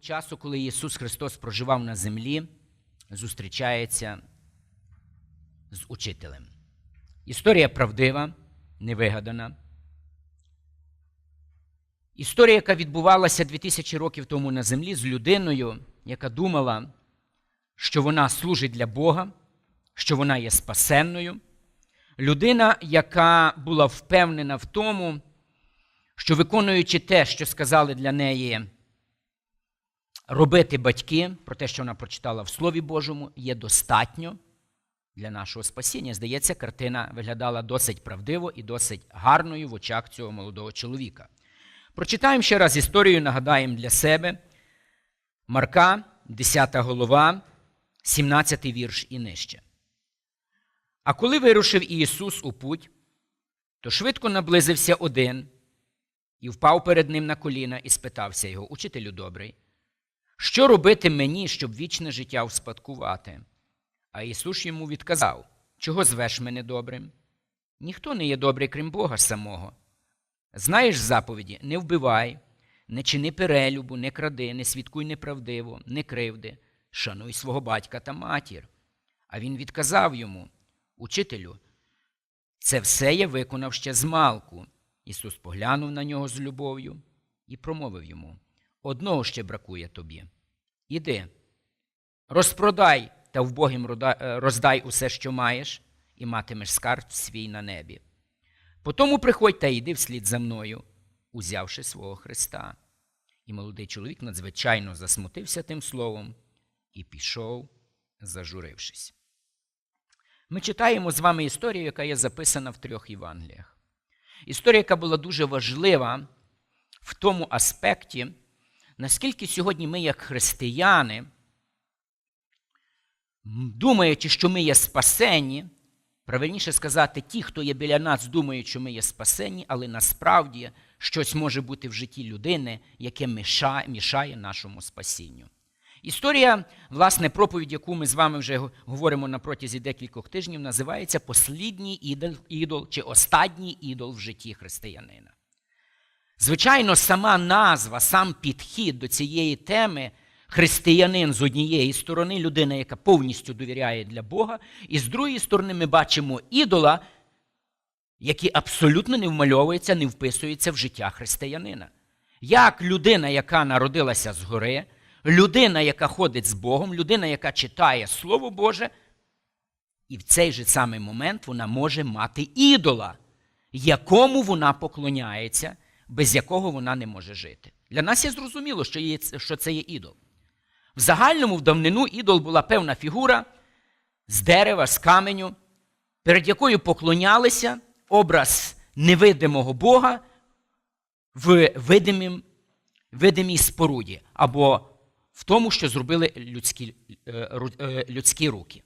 часу, коли Ісус Христос проживав на землі, зустрічається з учителем. Історія правдива, невигадана. Історія, яка відбувалася 2000 років тому на землі з людиною, яка думала, що вона служить для Бога, що вона є спасенною. Людина, яка була впевнена в тому, що виконуючи те, що сказали для неї робити батьки, про те, що вона прочитала в Слові Божому, є достатньо для нашого спасіння. Здається, картина виглядала досить правдиво і досить гарною в очах цього молодого чоловіка. Прочитаємо ще раз історію, нагадаємо для себе. Марка, 10 голова, 17 вірш і нижче. А коли вирушив Ісус у путь, то швидко наблизився один і впав перед ним на коліна і спитався його, Учителю добрий, що робити мені, щоб вічне життя успадкувати? А Ісус йому відказав, чого звеш мене добрим? Ніхто не є добрий, крім Бога самого. Знаєш заповіді не вбивай, не чини перелюбу, не кради, не свідкуй неправдиво, не кривди, шануй свого батька та матір. А він відказав йому, Учителю, це все я виконав ще з малку. Ісус поглянув на нього з любов'ю і промовив йому: Одного ще бракує тобі. Іди, розпродай та вбогим роздай усе, що маєш, і матимеш скарб свій на небі. Потому приходь та йди вслід за мною, узявши свого Христа. І молодий чоловік надзвичайно засмутився тим словом і пішов, зажурившись. Ми читаємо з вами історію, яка є записана в трьох Євангеліях. Історія, яка була дуже важлива в тому аспекті, наскільки сьогодні ми, як християни, думаючи, що ми є спасені, правильніше сказати, ті, хто є біля нас, думають, що ми є спасені, але насправді щось може бути в житті людини, яке мішає, нашому спасінню. Історія, власне, проповідь, яку ми з вами вже говоримо на протязі декількох тижнів, називається Послідній ідол, ідол чи останній ідол в житті християнина. Звичайно, сама назва, сам підхід до цієї теми християнин з однієї сторони, людина, яка повністю довіряє для Бога, і з другої сторони, ми бачимо ідола, який абсолютно не вмальовується, не вписується в життя християнина. Як людина, яка народилася згори, людина, яка ходить з Богом, людина, яка читає Слово Боже, і в цей же самий момент вона може мати ідола, якому вона поклоняється, без якого вона не може жити. Для нас є зрозуміло, що, є, що це є ідол. В загальному в давнину ідол була певна фігура з дерева, з каменю, перед якою поклонялися образ невидимого Бога в видимім, видимій споруді або в тому, що зробили людські, е, е, людські руки.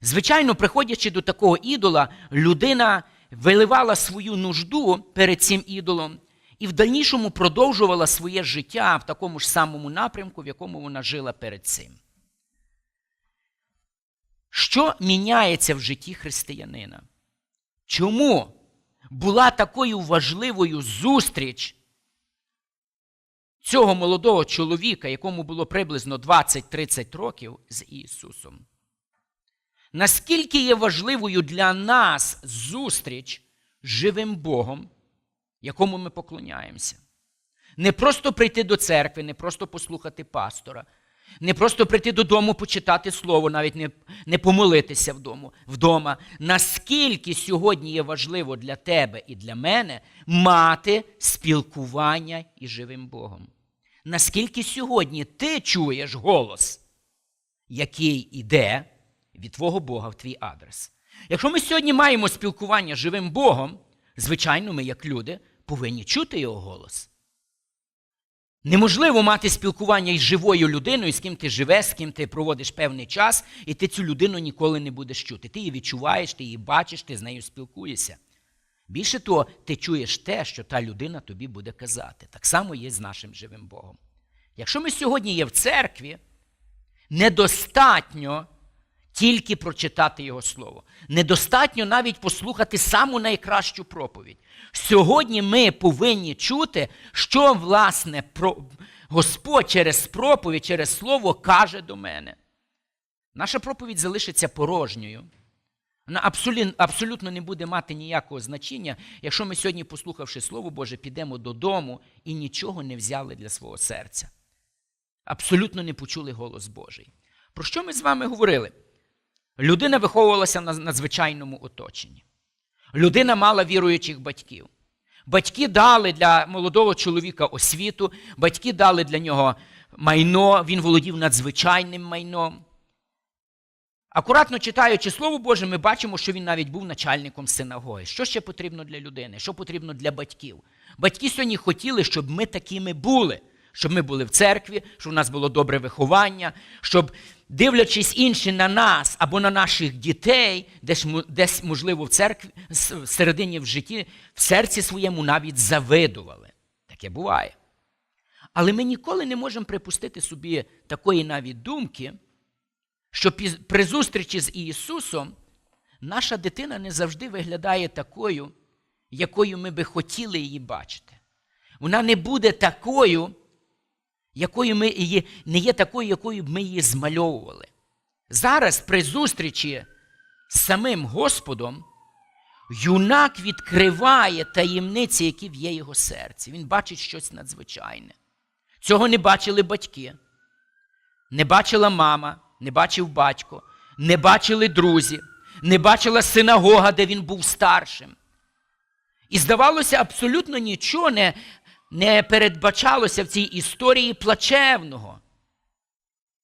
Звичайно, приходячи до такого ідола, людина виливала свою нужду перед цим ідолом і в дальнішому продовжувала своє життя в такому ж самому напрямку, в якому вона жила перед цим. Що міняється в житті християнина? Чому була такою важливою зустріч цього молодого чоловіка, якому було приблизно 20-30 років, з Ісусом? Наскільки є важливою для нас зустріч з живим Богом, якому ми поклоняємося? Не просто прийти до церкви, не просто послухати пастора, не просто прийти додому, почитати слово, навіть не, не помолитися вдома, вдома. Наскільки сьогодні є важливо для тебе і для мене мати спілкування із живим Богом? Наскільки сьогодні ти чуєш голос, який іде від твого Бога в твій адрес? Якщо ми сьогодні маємо спілкування з живим Богом, звичайно, ми, як люди, повинні чути його голос. Неможливо мати спілкування із живою людиною, з ким ти живеш, з ким ти проводиш певний час, і ти цю людину ніколи не будеш чути. Ти її відчуваєш, ти її бачиш, ти з нею спілкуєшся. Більше того, ти чуєш те, що та людина тобі буде казати. Так само є з нашим живим Богом. Якщо ми сьогодні є в церкві, недостатньо тільки прочитати Його Слово. Недостатньо навіть послухати саму найкращу проповідь. Сьогодні ми повинні чути, що власне Господь через проповідь, через слово каже до мене. Наша проповідь залишиться порожньою. Вона абсолютно, не буде мати ніякого значення, якщо ми сьогодні, послухавши Слово Боже, підемо додому і нічого не взяли для свого серця. Абсолютно не почули голос Божий. Про що ми з вами говорили? Людина виховувалася на надзвичайному оточенні. Людина мала віруючих батьків. Батьки дали для молодого чоловіка освіту, батьки дали для нього майно, він володів надзвичайним майном. Акуратно читаючи Слово Боже, ми бачимо, що він навіть був начальником синагоги. Що ще потрібно для людини? Що потрібно для батьків? Батьки сьогодні хотіли, щоб ми такими були, щоб ми були в церкві, щоб у нас було добре виховання, щоб, дивлячись інші на нас або на наших дітей, десь, можливо, в церкві, всередині в житті, в серці своєму навіть завидували. Таке буває. Але ми ніколи не можемо припустити собі такої навіть думки що при зустрічі з Ісусом наша дитина не завжди виглядає такою, якою ми би хотіли її бачити. Вона не буде такою, якою ми її, не є такою, якою б ми її змальовували. Зараз при зустрічі з самим Господом юнак відкриває таємниці, які в є його серці. Він бачить щось надзвичайне. Цього не бачили батьки, не бачила мама не бачив батько, не бачили друзі, не бачила синагога, де він був старшим. І здавалося, абсолютно нічого не, не передбачалося в цій історії плачевного.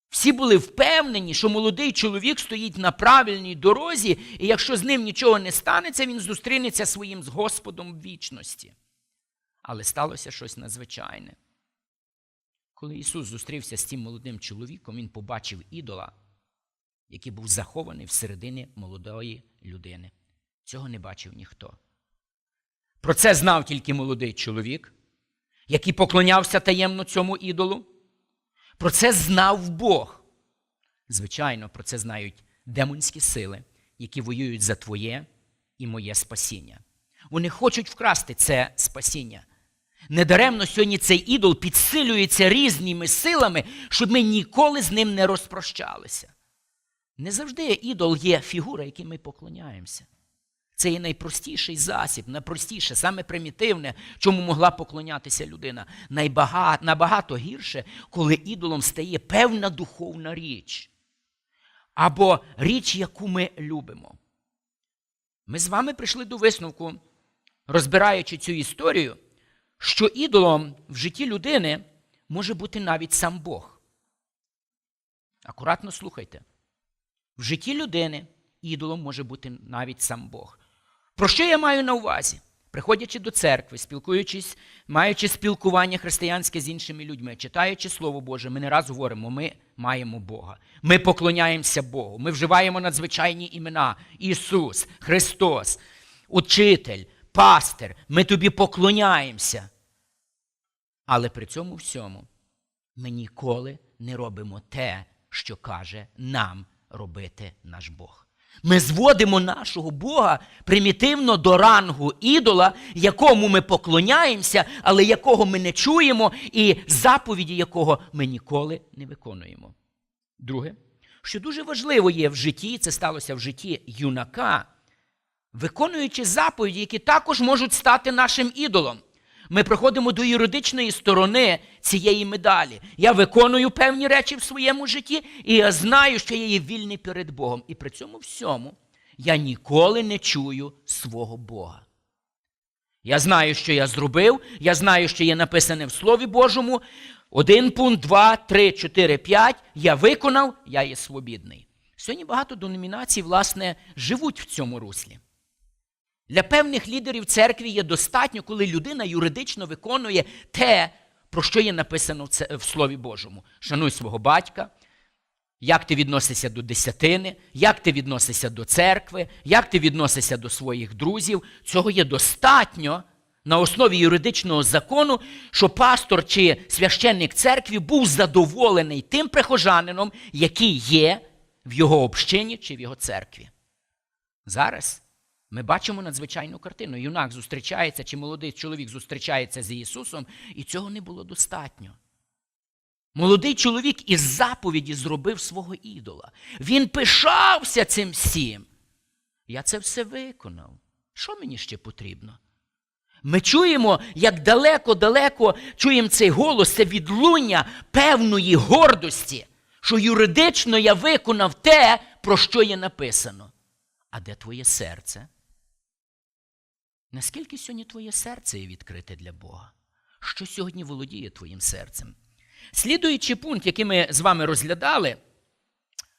Всі були впевнені, що молодий чоловік стоїть на правильній дорозі, і якщо з ним нічого не станеться, він зустрінеться своїм з Господом в вічності. Але сталося щось надзвичайне. Коли Ісус зустрівся з цим молодим чоловіком, Він побачив ідола, який був захований всередині молодої людини. Цього не бачив ніхто. Про це знав тільки молодий чоловік, який поклонявся таємно цьому ідолу. Про це знав Бог. Звичайно, про це знають демонські сили, які воюють за твоє і моє спасіння. Вони хочуть вкрасти це спасіння. Недаремно сьогодні цей ідол підсилюється різними силами, щоб ми ніколи з ним не розпрощалися. Не завжди ідол є фігура, якій ми поклоняємося. Це є найпростіший засіб, найпростіше, саме примітивне, чому могла поклонятися людина. Найбагато, набагато гірше, коли ідолом стає певна духовна річ. Або річ, яку ми любимо. Ми з вами прийшли до висновку, розбираючи цю історію що ідолом в житті людини може бути навіть сам Бог. Акуратно слухайте. В житті людини ідолом може бути навіть сам Бог. Про що я маю на увазі? Приходячи до церкви, спілкуючись, маючи спілкування християнське з іншими людьми, читаючи Слово Боже, ми не раз говоримо, ми маємо Бога. Ми поклоняємося Богу. Ми вживаємо надзвичайні імена Ісус, Христос, Учитель, пастир, ми тобі поклоняємося. Але при цьому всьому ми ніколи не робимо те, що каже нам робити наш Бог. Ми зводимо нашого Бога примітивно до рангу ідола, якому ми поклоняємося, але якого ми не чуємо, і заповіді якого ми ніколи не виконуємо. Друге, що дуже важливо є в житті, це сталося в житті юнака, виконуючи заповіді, які також можуть стати нашим ідолом. Ми приходимо до юридичної сторони цієї медалі. Я виконую певні речі в своєму житті, і я знаю, що я є вільний перед Богом. І при цьому всьому я ніколи не чую свого Бога. Я знаю, що я зробив, я знаю, що є написане в Слові Божому. Один пункт, два, три, чотири, п'ять. Я виконав, я є свобідний. Сьогодні багато деномінацій, власне, живуть в цьому руслі. Для певних лідерів церкви є достатньо, коли людина юридично виконує те, про що є написано в Слові Божому. Шануй свого батька, як ти відносишся до десятини, як ти відносишся до церкви, як ти відносишся до своїх друзів. Цього є достатньо на основі юридичного закону, що пастор чи священник церкви був задоволений тим прихожанином, який є в його общині чи в його церкві. Зараз. Ми бачимо надзвичайну картину. Юнак зустрічається, чи молодий чоловік зустрічається з Ісусом, і цього не було достатньо. Молодий чоловік із заповіді зробив свого ідола. Він пишався цим всім. Я це все виконав. Що мені ще потрібно? Ми чуємо, як далеко-далеко чуємо цей голос, це відлуння певної гордості, що юридично я виконав те, про що є написано. А де твоє серце? Наскільки сьогодні твоє серце є відкрите для Бога? Що сьогодні володіє твоїм серцем? Слідуючий пункт, який ми з вами розглядали,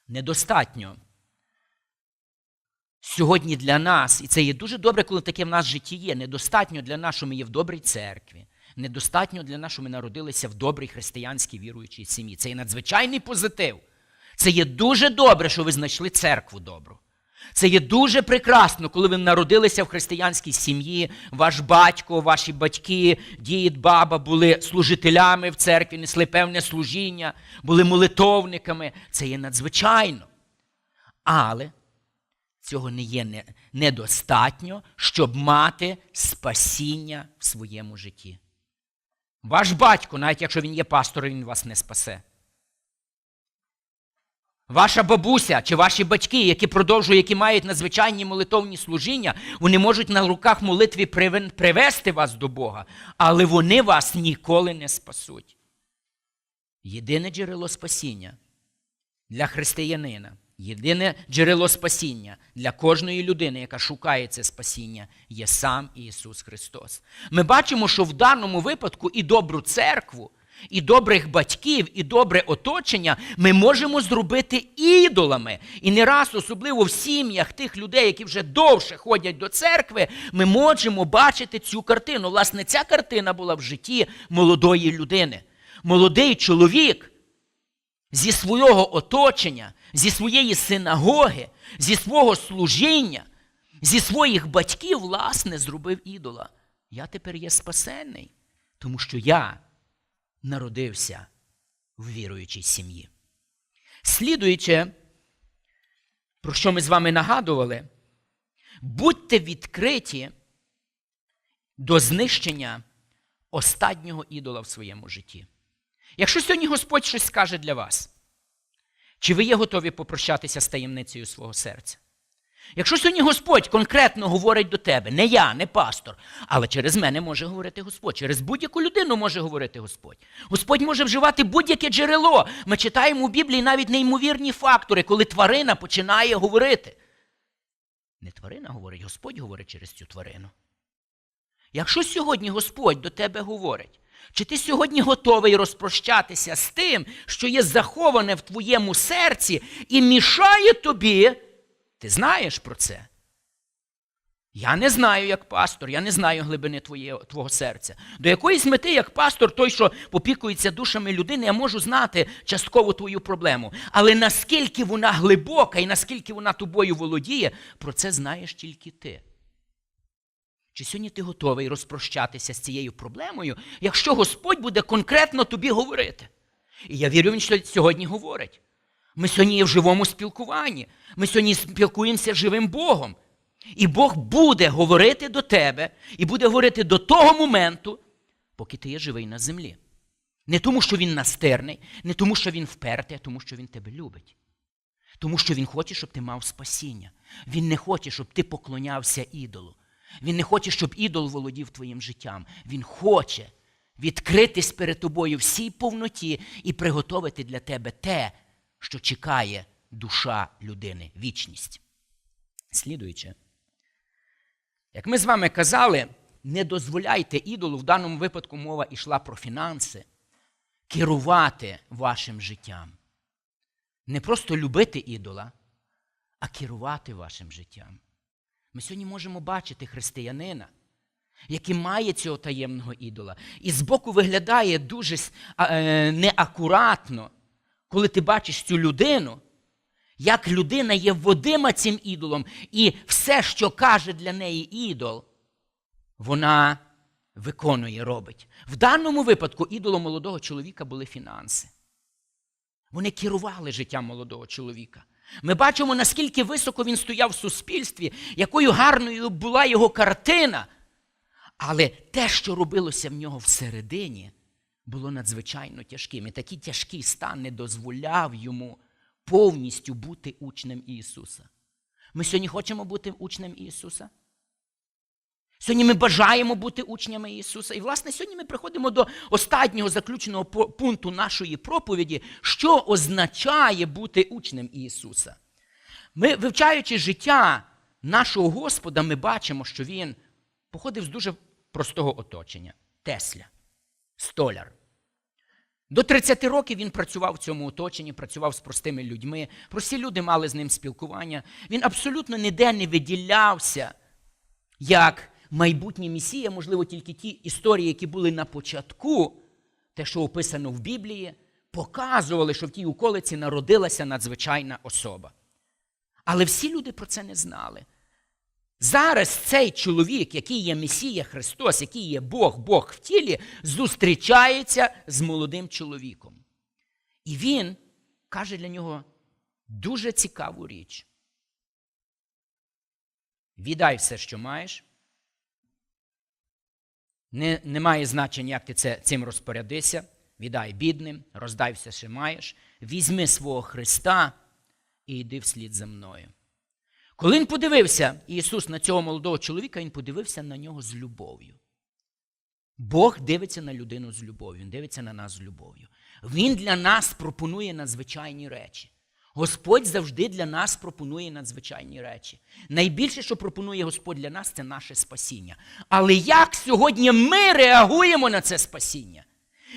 недостатньо. Сьогодні для нас, і це є дуже добре, коли таке в нас житті є. Недостатньо для нас, що ми є в добрій церкві. Недостатньо для нас, що ми народилися в добрій християнській віруючій сім'ї. Це є надзвичайний позитив. Це є дуже добре, що ви знайшли церкву добру. Це є дуже прекрасно, коли ви народилися в християнській сім'ї, ваш батько, ваші батьки, дід, баба були служителями в церкві, несли певне служіння, були молитовниками. Це є надзвичайно. Але цього не є недостатньо, щоб мати спасіння в своєму житті. Ваш батько, навіть якщо він є пастором, він вас не спасе. Ваша бабуся чи ваші батьки, які продовжують, які мають надзвичайні молитовні служіння, вони можуть на руках молитві привести вас до Бога, але вони вас ніколи не спасуть. Єдине джерело спасіння для християнина, єдине джерело спасіння для кожної людини, яка шукає це спасіння, є сам Ісус Христос. Ми бачимо, що в даному випадку і добру церкву, і добрих батьків, і добре оточення ми можемо зробити ідолами. І не раз, особливо в сім'ях тих людей, які вже довше ходять до церкви, ми можемо бачити цю картину. Власне, ця картина була в житті молодої людини. Молодий чоловік зі свого оточення, зі своєї синагоги, зі свого служіння, зі своїх батьків, власне, зробив ідола. Я тепер є спасенний, тому що я народився в віруючій сім'ї. Слідуючи, про що ми з вами нагадували, будьте відкриті до знищення останнього ідола в своєму житті. Якщо сьогодні Господь щось скаже для вас, чи ви є готові попрощатися з таємницею свого серця? Якщо сьогодні Господь конкретно говорить до тебе, не я, не пастор, але через мене може говорити Господь, через будь-яку людину може говорити Господь. Господь може вживати будь-яке джерело. Ми читаємо у Біблії навіть неймовірні фактори, коли тварина починає говорити. Не тварина говорить, Господь говорить через цю тварину. Якщо сьогодні Господь до тебе говорить, чи ти сьогодні готовий розпрощатися з тим, що є заховане в твоєму серці і мішає тобі, ти знаєш про це? Я не знаю, як пастор, я не знаю глибини твоє, твого серця. До якоїсь мети, як пастор, той, що попікується душами людини, я можу знати частково твою проблему. Але наскільки вона глибока і наскільки вона тобою володіє, про це знаєш тільки ти. Чи сьогодні ти готовий розпрощатися з цією проблемою, якщо Господь буде конкретно тобі говорити? І я вірю, він сьогодні говорить. Ми сьогодні є в живому спілкуванні. Ми сьогодні спілкуємося з живим Богом. І Бог буде говорити до тебе і буде говорити до того моменту, поки ти є живий на землі. Не тому, що він настирний, не тому, що він впертий, а тому, що він тебе любить. Тому що він хоче, щоб ти мав спасіння. Він не хоче, щоб ти поклонявся ідолу. Він не хоче, щоб ідол володів твоїм життям. Він хоче відкритись перед тобою всій повноті і приготовити для тебе те, що чекає душа людини, вічність. Слідуючи, як ми з вами казали, не дозволяйте ідолу, в даному випадку мова йшла про фінанси, керувати вашим життям. Не просто любити ідола, а керувати вашим життям. Ми сьогодні можемо бачити християнина, який має цього таємного ідола, і збоку виглядає дуже е, неакуратно, коли ти бачиш цю людину, як людина є водима цим ідолом, і все, що каже для неї ідол, вона виконує, робить. В даному випадку ідолом молодого чоловіка були фінанси. Вони керували життям молодого чоловіка. Ми бачимо, наскільки високо він стояв в суспільстві, якою гарною була його картина. Але те, що робилося в нього всередині, було надзвичайно тяжким. І такий тяжкий стан не дозволяв йому повністю бути учнем Ісуса. Ми сьогодні хочемо бути учнем Ісуса. Сьогодні ми бажаємо бути учнями Ісуса. І, власне, сьогодні ми приходимо до останнього заключеного пункту нашої проповіді, що означає бути учнем Ісуса. Ми, вивчаючи життя нашого Господа, ми бачимо, що Він походив з дуже простого оточення Тесля, столяр. До 30 років він працював в цьому оточенні, працював з простими людьми. Прості люди мали з ним спілкування. Він абсолютно ніде не виділявся як майбутній Месія, можливо, тільки ті історії, які були на початку, те, що описано в Біблії, показували, що в тій околиці народилася надзвичайна особа. Але всі люди про це не знали. Зараз цей чоловік, який є Месія Христос, який є Бог, Бог в тілі, зустрічається з молодим чоловіком. І він каже для нього дуже цікаву річ. Віддай все, що маєш. Не, не має значення, як ти це, цим розпорядися. Віддай бідним, роздай все, що маєш. Візьми свого Христа і йди вслід за мною. Коли він подивився, Ісус на цього молодого чоловіка, він подивився на нього з любов'ю. Бог дивиться на людину з любов'ю, Він дивиться на нас з любов'ю. Він для нас пропонує надзвичайні речі. Господь завжди для нас пропонує надзвичайні речі. Найбільше, що пропонує Господь для нас, це наше спасіння. Але як сьогодні ми реагуємо на це спасіння?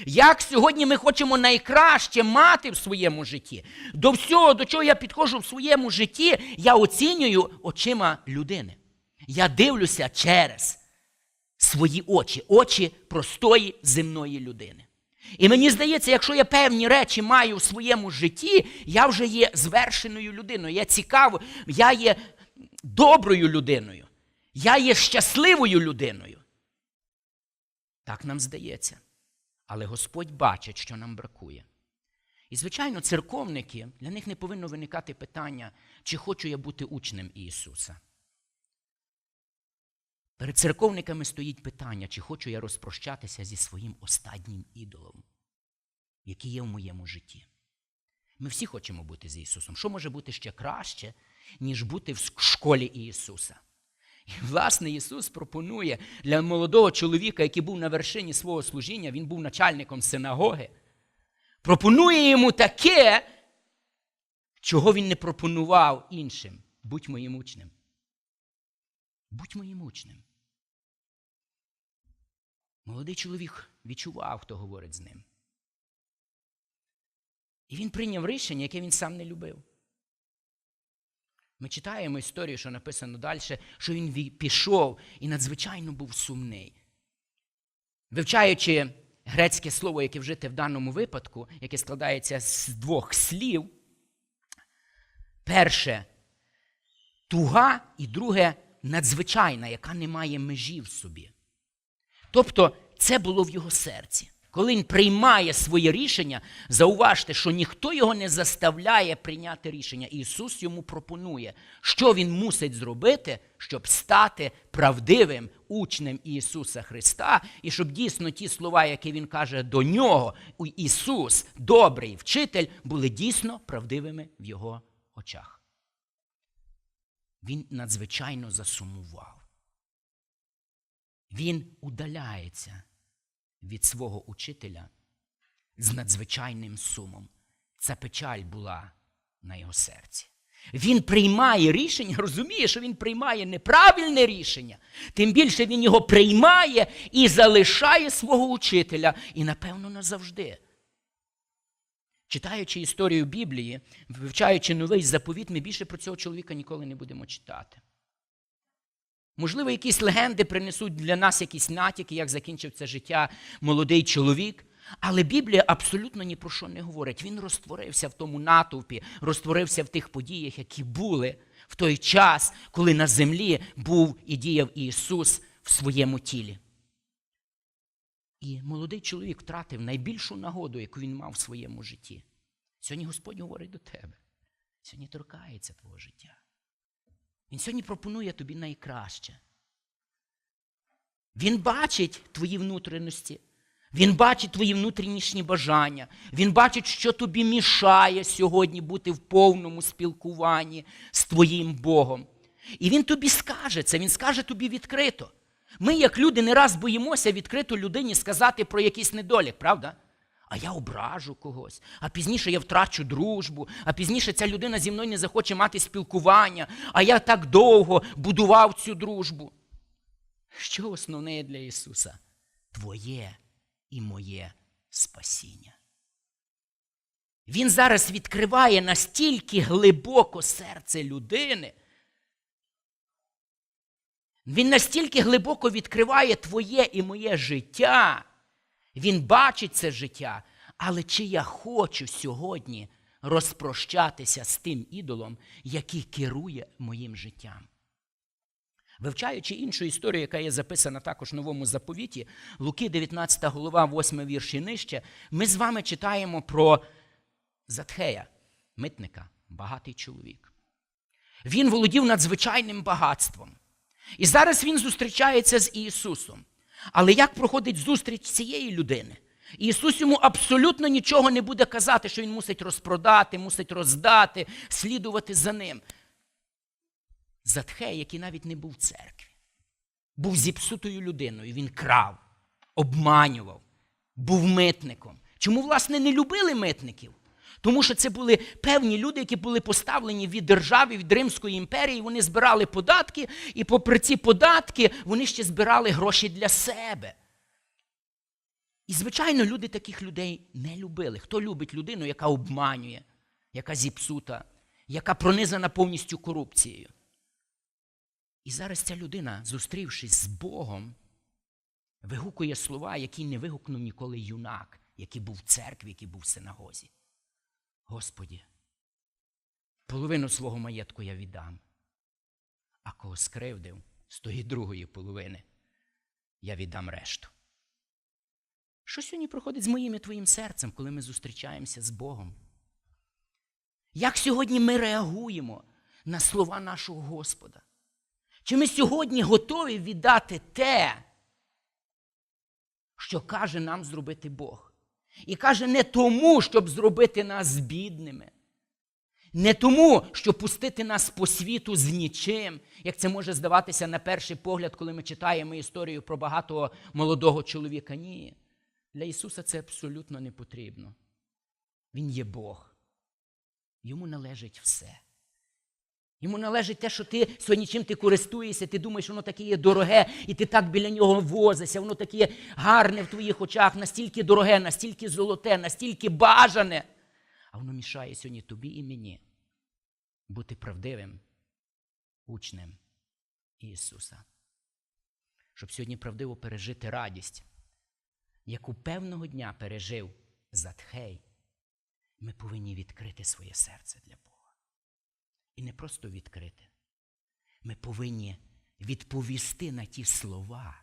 Як сьогодні ми хочемо найкраще мати в своєму житті? До всього, до чого я підходжу в своєму житті, я оцінюю очима людини. Я дивлюся через свої очі, очі простої земної людини. І мені здається, якщо я певні речі маю в своєму житті, я вже є звершеною людиною. Я цікаво, я є доброю людиною. Я є щасливою людиною. Так нам здається. Але Господь бачить, що нам бракує. І, звичайно, церковники, для них не повинно виникати питання, чи хочу я бути учнем Ісуса. Перед церковниками стоїть питання, чи хочу я розпрощатися зі своїм останнім ідолом, який є в моєму житті. Ми всі хочемо бути з Ісусом. Що може бути ще краще, ніж бути в школі Ісуса? І, власне, Ісус пропонує для молодого чоловіка, який був на вершині свого служіння, він був начальником синагоги, пропонує йому таке, чого він не пропонував іншим. Будь моїм учнем. Будь моїм учнем. Молодий чоловік відчував, хто говорить з ним. І він прийняв рішення, яке він сам не любив. Ми читаємо історію, що написано далі, що він пішов і надзвичайно був сумний. Вивчаючи грецьке слово, яке вжите в даному випадку, яке складається з двох слів, перше туга, і друге надзвичайна, яка не має межі в собі. Тобто це було в його серці. Коли він приймає своє рішення, зауважте, що ніхто його не заставляє прийняти рішення. Ісус йому пропонує, що він мусить зробити, щоб стати правдивим учнем Ісуса Христа, і щоб дійсно ті слова, які Він каже до нього, Ісус, добрий вчитель, були дійсно правдивими в його очах. Він надзвичайно засумував. Він удаляється від свого учителя з надзвичайним сумом. Ця печаль була на його серці. Він приймає рішення, розуміє, що він приймає неправильне рішення, тим більше він його приймає і залишає свого учителя, і, напевно, назавжди. Читаючи історію Біблії, вивчаючи новий заповіт, ми більше про цього чоловіка ніколи не будемо читати. Можливо, якісь легенди принесуть для нас якісь натяки, як закінчив це життя молодий чоловік. Але Біблія абсолютно ні про що не говорить. Він розтворився в тому натовпі, розтворився в тих подіях, які були в той час, коли на землі був і діяв Ісус в своєму тілі. І молодий чоловік втратив найбільшу нагоду, яку він мав в своєму житті. Сьогодні Господь говорить до тебе. Сьогодні торкається твого життя. Він сьогодні пропонує тобі найкраще. Він бачить твої внутрішності. Він бачить твої внутрішні бажання. Він бачить, що тобі мішає сьогодні бути в повному спілкуванні з твоїм Богом. І він тобі скаже це, він скаже тобі відкрито. Ми, як люди, не раз боїмося відкрито людині сказати про якийсь недолік, правда? А я ображу когось, а пізніше я втрачу дружбу, а пізніше ця людина зі мною не захоче мати спілкування, а я так довго будував цю дружбу. Що основне для Ісуса? Твоє і моє спасіння. Він зараз відкриває настільки глибоко серце людини. Він настільки глибоко відкриває твоє і моє життя. Він бачить це життя. Але чи я хочу сьогодні розпрощатися з тим ідолом, який керує моїм життям? Вивчаючи іншу історію, яка є записана також в новому заповіті, Луки, 19 голова, 8 вірш і нижче, ми з вами читаємо про Затхея, митника, багатий чоловік. Він володів надзвичайним багатством. І зараз він зустрічається з Ісусом. Але як проходить зустріч цієї людини? Ісус йому абсолютно нічого не буде казати, що він мусить розпродати, мусить роздати, слідувати за ним. Затхей, який навіть не був в церкві, був зіпсутою людиною. Він крав, обманював, був митником. Чому, власне, не любили митників? Тому що це були певні люди, які були поставлені від держави, від Римської імперії, вони збирали податки, і попри ці податки вони ще збирали гроші для себе. І, звичайно, люди таких людей не любили. Хто любить людину, яка обманює, яка зіпсута, яка пронизана повністю корупцією? І зараз ця людина, зустрівшись з Богом, вигукує слова, які не вигукнув ніколи юнак, який був в церкві, який був в синагозі. Господі, половину свого маєтку я віддам, а кого скривдив з тої другої половини, я віддам решту. Що сьогодні проходить з моїм і твоїм серцем, коли ми зустрічаємося з Богом? Як сьогодні ми реагуємо на слова нашого Господа? Чи ми сьогодні готові віддати те, що каже нам зробити Бог? І каже не тому, щоб зробити нас бідними, не тому, щоб пустити нас по світу з нічим, як це може здаватися на перший погляд, коли ми читаємо історію про багатого молодого чоловіка. Ні. Для Ісуса це абсолютно не потрібно. Він є Бог. Йому належить все. Йому належить те, що ти сьогодні чим ти користуєшся, ти думаєш, воно таке є дороге, і ти так біля нього возишся, воно таке гарне в твоїх очах, настільки дороге, настільки золоте, настільки бажане. А воно мішає сьогодні тобі і мені бути правдивим учнем Ісуса. Щоб сьогодні правдиво пережити радість, яку певного дня пережив Затхей, ми повинні відкрити своє серце для Бога. І не просто відкрити. Ми повинні відповісти на ті слова.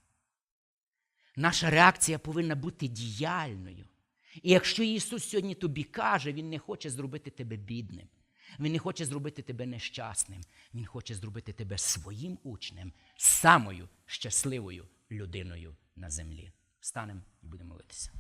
Наша реакція повинна бути діяльною. І якщо Ісус сьогодні тобі каже, Він не хоче зробити тебе бідним, Він не хоче зробити тебе нещасним, Він хоче зробити тебе своїм учнем, самою щасливою людиною на землі. Встанемо і будемо молитися.